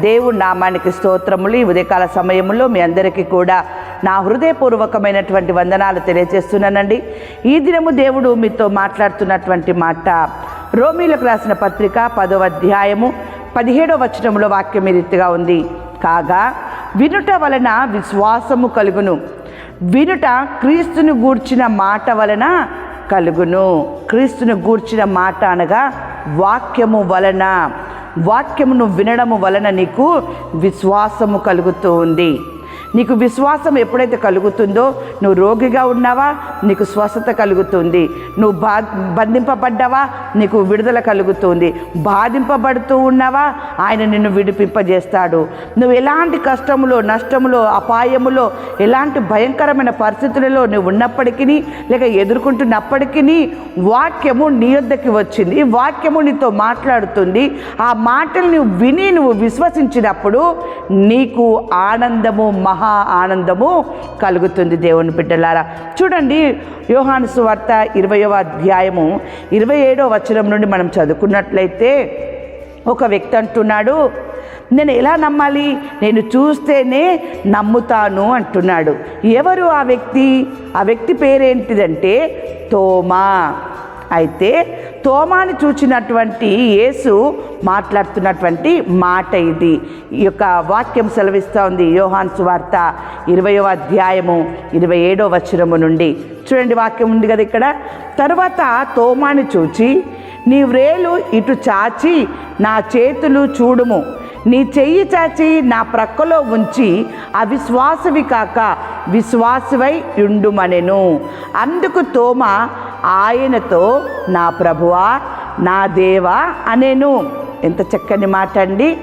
దేవుడు నామానికి స్తోత్రములు. ఈ ఉదయకాల సమయంలో మీ అందరికీ కూడా నా హృదయపూర్వకమైనటువంటి వందనాలు తెలియజేస్తున్నానండి. ఈ దినము దేవుడు మీతో మాట్లాడుతున్నటువంటి మాట రోమీలకు రాసిన పత్రిక పదవ అధ్యాయము పదిహేడవ వచనంలో వాక్యం ఈ రీతిగా ఉంది. కాగా వినుట వలన విశ్వాసము కలుగును. వినుట క్రీస్తుని గూర్చిన మాట వలన కలుగును. క్రీస్తుని గూర్చిన మాట అనగా వాక్యము వలన. వాక్యమును వినడము వలన నీకు విశ్వాసము కలుగుతూ ఉంది. నీకు విశ్వాసం ఎప్పుడైతే కలుగుతుందో నువ్వు రోగిగా ఉన్నావా నీకు స్వస్థత కలుగుతుంది. నువ్వు బా బంధింపబడ్డావా నీకు విడుదల కలుగుతుంది. బాధింపబడుతూ ఉన్నావా ఆయన నిన్ను విడిపింపజేస్తాడు. నువ్వు ఎలాంటి కష్టములో నష్టములో అపాయములో ఎలాంటి భయంకరమైన పరిస్థితులలో నువ్వు ఉన్నప్పటికీ లేక ఎదుర్కొంటున్నప్పటికీ వాక్యము నీ వద్దకి వచ్చింది. వాక్యము నీతో మాట్లాడుతుంది. ఆ మాటలు నువ్వు విని నువ్వు విశ్వసించినప్పుడు నీకు ఆనందము మహా ఆనందము కలుగుతుంది దేవుని బిడ్డలారా. చూడండి యోహాను సువార్త ఇరవయవ అధ్యాయము ఇరవై ఏడో వచనం నుండి మనం చదువుకున్నట్లయితే ఒక వ్యక్తి అంటున్నాడు నేను ఎలా నమ్మాలి? నేను చూస్తేనే నమ్ముతాను అంటున్నాడు. ఎవరు ఆ వ్యక్తి? ఆ వ్యక్తి పేరేంటిదంటే తోమా. అయితే తోమాని చూచినటువంటి యేసు మాట్లాడుతున్నటువంటి మాట ఇది. ఈ యొక్క వాక్యం సెలవిస్తూ ఉంది యోహాన్ సువార్త ఇరవయో అధ్యాయము ఇరవై ఏడో వచనము నుండి. చూడండి వాక్యం ఉంది కదా ఇక్కడ. తర్వాత తోమాని చూచి నీ వ్రేలు ఇటు చాచి నా చేతులు చూడుము. నీ చెయ్యి చాచి నా ప్రక్కలో ఉంచి అవిశ్వాసవి కాక విశ్వాసవై ఉండుమనెను. అందుకు తోమ ఆయనతో నా ప్రభువా నా దేవా అనేను. ఎంత చక్కని మాట అండి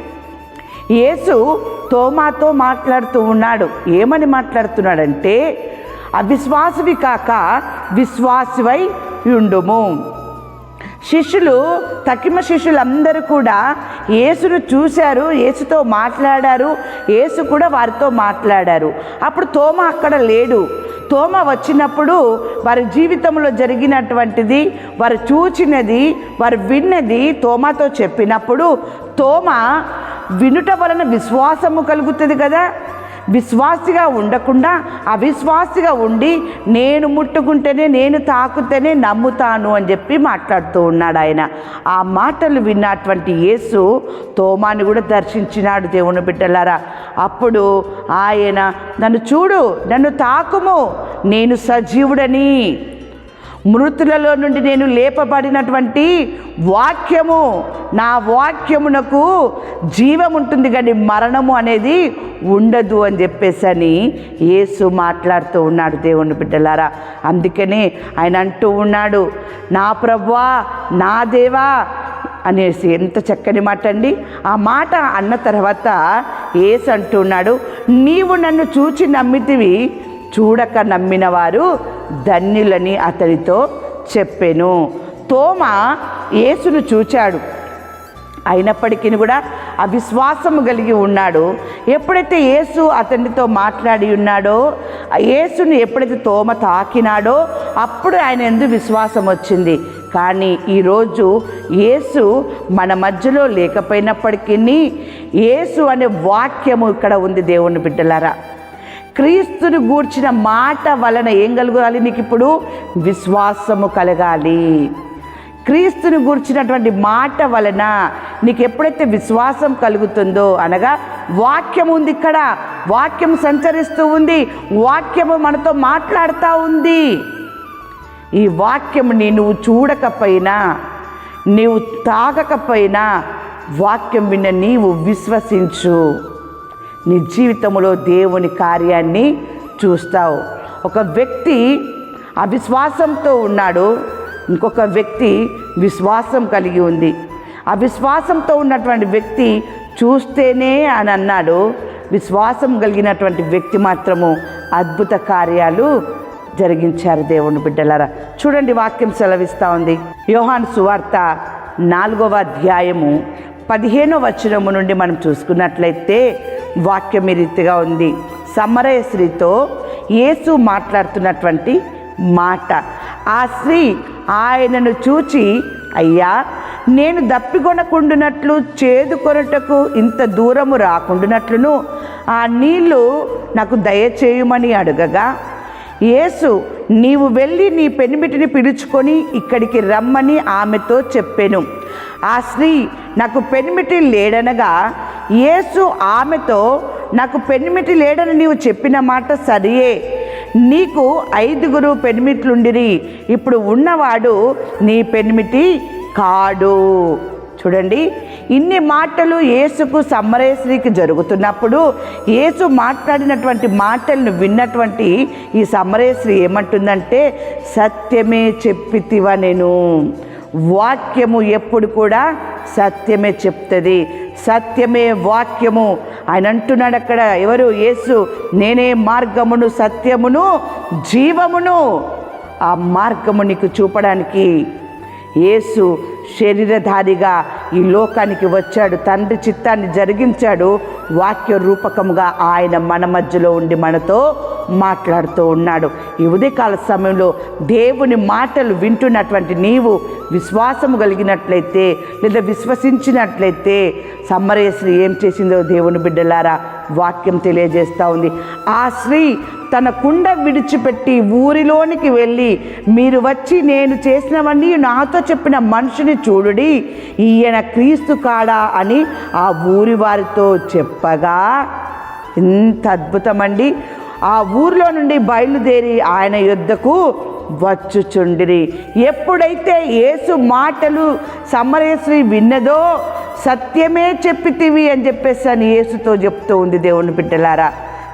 యేసు తోమాతో మాట్లాడుతూ ఉన్నాడు. ఏమని మాట్లాడుతున్నాడంటే అవిశ్వాసవి కాక విశ్వాసవై ఉండుము. శిష్యులు తకిమ శిష్యులందరూ కూడా యేసును చూశారు యేసుతో మాట్లాడారు యేసు కూడా వారితో మాట్లాడారు. అప్పుడు తోమ అక్కడ లేడు. తోమ వచ్చినప్పుడు వారి జీవితంలో జరిగినటువంటిది వారు చూచినది వారు విన్నది తోమాతో చెప్పినప్పుడు తోమ వినుట వలన విశ్వాసము కలుగుతుంది కదా. విశ్వాసిగా ఉండకుండా అవిశ్వాసిగా ఉండి నేను ముట్టుకుంటేనే నేను తాకుతేనే నమ్ముతాను అని చెప్పి మాట్లాడుతూ ఉన్నాడు ఆయన. ఆ మాటలు విన్నటువంటి యేసు తోమాని కూడా దర్శించినాడు దేవుని బిడ్డలారా. అప్పుడు ఆయన నన్ను చూడు నన్ను తాకుము నేను సజీవుడని. మృతులలో నుండి నేను లేపబడినటువంటి వాక్యము. నా వాక్యమునకు జీవం ఉంటుంది కానీ మరణము అనేది ఉండదు అని చెప్పేసి అని యేసు మాట్లాడుతూ ఉన్నాడు దేవుని బిడ్డలారా. అందుకనే ఆయన అంటూ ఉన్నాడు నా ప్రభ్వా నా దేవా అనేసి. ఎంత చక్కని మాట అండి ఆ మాట అన్న తర్వాత ఏసు అంటున్నాడు నీవు నన్ను చూచి నమ్మితివి చూడక నమ్మిన వారు ధన్యులని అతడితో చెప్పెను. తోమ యేసును చూచాడు. అయినప్పటికీ కూడా అవిశ్వాసము కలిగి ఉన్నాడు. ఎప్పుడైతే యేసు అతనితో మాట్లాడి ఉన్నాడో ఆ ఎప్పుడైతే తోమ తాకినాడో అప్పుడు ఆయన ఎందు విశ్వాసం వచ్చింది. కానీ ఈరోజు యేసు మన మధ్యలో లేకపోయినప్పటికీ యేసు అనే వాక్యము ఇక్కడ ఉంది దేవుని బిడ్డలారా. క్రీస్తుని గూర్చిన మాట వలన ఏం కలగాలి? నీకు ఇప్పుడు విశ్వాసము కలగాలి. క్రీస్తుని గూర్చినటువంటి మాట వలన నీకు ఎప్పుడైతే విశ్వాసం కలుగుతుందో అనగా వాక్యం ఉంది ఇక్కడ. వాక్యం సంచరిస్తూ ఉంది. వాక్యము మనతో మాట్లాడుతూ ఉంది. ఈ వాక్యముని నువ్వు చూడకపోయినా నీవు తాగకపోయినా వాక్యం విన్న నీవు విశ్వసించు. నీ జీవితంలో దేవుని కార్యాన్ని చూస్తావు. ఒక వ్యక్తి అవిశ్వాసంతో ఉన్నాడు ఇంకొక వ్యక్తి విశ్వాసం కలిగి ఉంది. అవిశ్వాసంతో ఉన్నటువంటి వ్యక్తి చూస్తేనే అని అన్నాడు. విశ్వాసం కలిగినటువంటి వ్యక్తి మాత్రము అద్భుత కార్యాలు జరిగించారు దేవుని బిడ్డలారా. చూడండి వాక్యం సెలవిస్తూ ఉంది. యోహాన్ సువార్త నాలుగవ అధ్యాయము పదిహేనో వచనము నుండి మనం చూసుకున్నట్లయితే వాక్యం ఈ రీతిగా ఉంది. సమరయ స్త్రీతో యేసు మాట్లాడుతున్నటువంటి మాట. ఆ స్త్రీ ఆయనను చూచి అయ్యా నేను దప్పికొనకుండునట్లు చేదుకొనటకు ఇంత దూరము రాకుండునట్లును. ఆ నీళ్ళు నాకు దయచేయమని అడగగా యేసు నీవు వెళ్ళి నీ పెనిమిటిని పిలుచుకొని ఇక్కడికి రమ్మని ఆమెతో చెప్పాను. ఆ స్త్రీ నాకు పెనిమిటి లేడనగా యేసు ఆమెతో నాకు పెనిమిటి లేడని నీవు చెప్పిన మాట సరియే. నీకు ఐదుగురు పెనిమిట్లుండిరి. ఇప్పుడు ఉన్నవాడు నీ పెనిమిటి కాడు. చూడండి ఇన్ని మాటలు యేసుకు సమ్మరేశ్రీకి జరుగుతున్నప్పుడు యేసు మాట్లాడినటువంటి మాటలను విన్నటువంటి ఈ సమ్మరేశ్రీ ఏమంటుందంటే సత్యమే చెప్పితివా నేను. వాక్యము ఎప్పుడు కూడా సత్యమే చెప్తుంది. సత్యమే వాక్యము. ఆయన అంటున్నాడు అక్కడ ఎవరు? యేసు నేనే మార్గమును సత్యమును జీవమును. ఆ మార్గము నీకు చూపడానికి యేసు శరీరధారిగా ఈ లోకానికి వచ్చాడు. తండ్రి చిత్తాన్ని జరిగించాడు. వాక్య రూపకముగా ఆయన మన మధ్యలో ఉండి మనతో మాట్లాడుతూ ఉన్నాడు. ఈ ఉదయకాల సమయంలో దేవుని మాటలు వింటున్నటువంటి నీవు విశ్వాసము కలిగినట్లయితే లేదా విశ్వసించినట్లయితే సమ్మరేశ్రీ ఏం చేసిందో దేవుని బిడ్డలారా వాక్యం తెలియజేస్తూ ఉంది. ఆ స్త్రీ తన కుండ విడిచిపెట్టి ఊరిలోనికి వెళ్ళి మీరు వచ్చి నేను చేసినవన్నీ నాతో చెప్పిన మనిషిని చూడుడి ఈయన క్రీస్తు కాడా అని ఆ ఊరి వారితో చెప్పగా ఎంత అద్భుతమండి. ఆ ఊరిలో నుండి బయలుదేరి ఆయన యుద్ధకు వచ్చుచుండిరి. ఎప్పుడైతే యేసు మాటలు సమరేశ్వరి విన్నదో సత్యమే చెప్పితివి అని చెప్పేసి అని యేసుతో చెప్తూ ఉంది దేవుని బిడ్డలారా.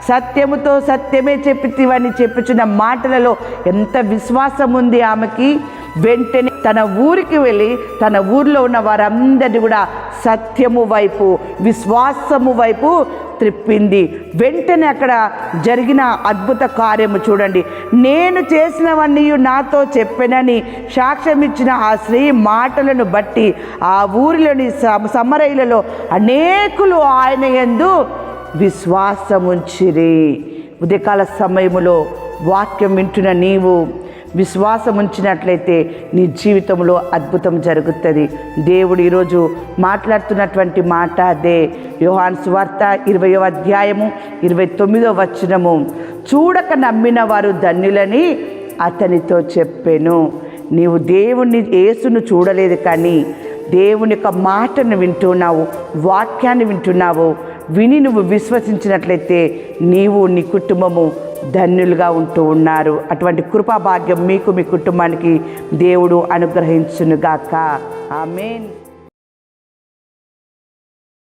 సత్యముతో సత్యమే చెప్పితివని చెప్పుచున్న మాటలలో ఎంత విశ్వాసం ఉంది ఆమెకి? వెంటనే తన ఊరికి వెళ్ళి తన ఊరిలో ఉన్న వారందరినీ కూడా సత్యము వైపు విశ్వాసము వైపు త్రిప్పింది. వెంటనే అక్కడ జరిగిన అద్భుత కార్యము చూడండి. నేను చేసినవన్నీ నాతో చెప్పెనని సాక్ష్యం ఇచ్చిన ఆ స్త్రీ మాటలను బట్టి ఆ ఊరిలోని సమరయులలో అనేకులు ఆయన ఎందు విశ్వాసముంచిరి. ఉదయకాల సమయములో వాక్యం వింటున్న నీవు విశ్వాసం ఉంచినట్లయితే నీ జీవితంలో అద్భుతం జరుగుతుంది. దేవుడు ఈరోజు మాట్లాడుతున్నటువంటి మాట అదే. యోహాన్ స్వార్త ఇరవయో అధ్యాయము ఇరవై తొమ్మిదో వచనము. చూడక నమ్మిన వారు ధన్యులని అతనితో చెప్పాను. నీవు దేవుణ్ణి యేసును చూడలేదు కానీ దేవుని యొక్క మాటను వింటున్నావు వాక్యాన్ని వింటున్నావు. విని నువ్వు విశ్వసించినట్లయితే నీవు నీ కుటుంబము ధన్యులుగా ఉంటూ ఉన్నారు. అటువంటి కృపాభాగ్యం మీకు మీ కుటుంబానికి దేవుడు అనుగ్రహించునుగాక. ఆమెన్.